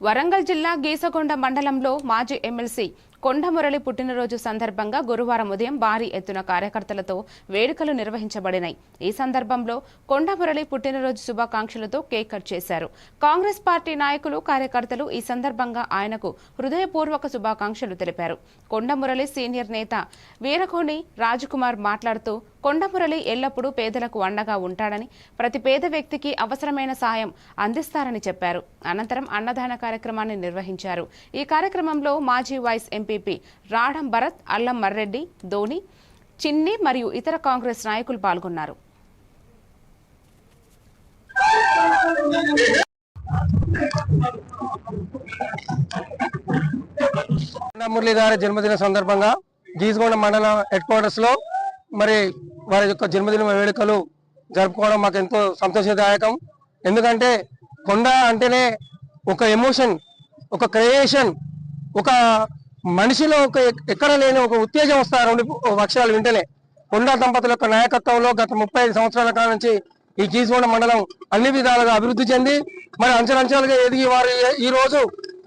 వరంగల్ జిల్లా గీసగొండ మండలంలో మాజీ ఎమ్మెల్సీ కొండమురళి పుట్టినరోజు సందర్భంగా గురువారం ఉదయం భారీ ఎత్తున కార్యకర్తలతో వేడుకలు నిర్వహించబడినాయి. ఈ సందర్భంలో కొండమురళి పుట్టినరోజు శుభాకాంక్షలతో కేక్ కట్ చేశారు. కాంగ్రెస్ పార్టీ నాయకులు కార్యకర్తలు ఈ సందర్భంగా ఆయనకు హృదయపూర్వక శుభాకాంక్షలు తెలిపారు. కొండమురళి సీనియర్ నేత వీరకోణి రాజకుమార్ మాట్లాడుతూ కొండమురళి ఎల్లప్పుడూ పేదలకు అండగా ఉంటాడని ప్రతి పేద వ్యక్తికి అవసరమైన సాయం అందిస్తారని చెప్పారు. అనంతరం అన్నదాన కార్యక్రమాన్ని నిర్వహించారు. ఈ కార్యక్రమంలో మాజీ వైస్ ఎంపీ ఎంపీపీ రాడం భరత్ అల్లం మర్రెడ్డి ధోని చిన్ని మరియు ఇతర కాంగ్రెస్ నాయకులు పాల్గొన్నారు. మురళీధార మురళి గారి జన్మదిన సందర్భంగా గీసుగొండ మండల హెడ్ క్వార్టర్స్లో మరి వారి యొక్క జన్మదిన వేడుకలు జరుపుకోవడం మాకు ఎంతో సంతోషదాయకం. ఎందుకంటే కొండ అంటేనే ఒక ఎమోషన్ ఒక క్రియేషన్ ఒక మనిషిలో ఒక ఎక్కడ లేని ఒక ఉత్తేజం వస్తారు రెండు అక్షరాలు వింటేనే. కొండ దంపతుల యొక్క నాయకత్వంలో గత ముప్పై ఐదు సంవత్సరాల కాలం నుంచి ఈ గీసుగొండ మండలం అన్ని విధాలుగా అభివృద్ధి చెంది మరి అంచెలంచెలుగా ఎదిగి వారు ఈ- ఈ రోజు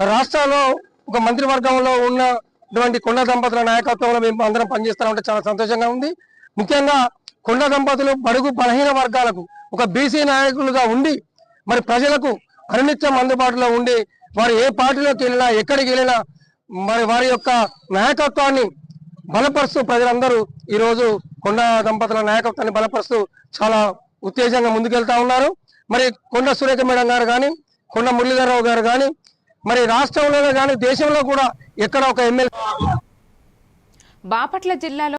రాష్ట్రంలో ఒక మంత్రివర్గంలో ఉన్నటువంటి కొండ దంపతుల నాయకత్వంలో మేము అందరం పనిచేస్తా ఉంటే చాలా సంతోషంగా ఉంది. ముఖ్యంగా కొండ దంపతులు బడుగు బలహీన వర్గాలకు ఒక బీసీ నాయకులుగా ఉండి మరి ప్రజలకు అనునిత్యం అందుబాటులో ఉండి వారు ఏ పార్టీలోకి వెళ్ళినా ఎక్కడికి వెళ్ళినా మరి వారి యొక్క నాయకత్వాన్ని బలపరుస్తూ ప్రజలందరూ ఈరోజు కొండ దంపతుల నాయకత్వాన్ని బలపరుస్తూ చాలా ఉత్తేజంగా ముందుకెళ్తా ఉన్నారు. మరి కొండ సురేఖ మేడం గారు కానీ కొండ మురళీధరరావు గారు కానీ మరి రాష్ట్రంలోనే కానీ దేశంలో కూడా ఎక్కడ ఒక ఎమ్మెల్యే బాపట్ల జిల్లాలో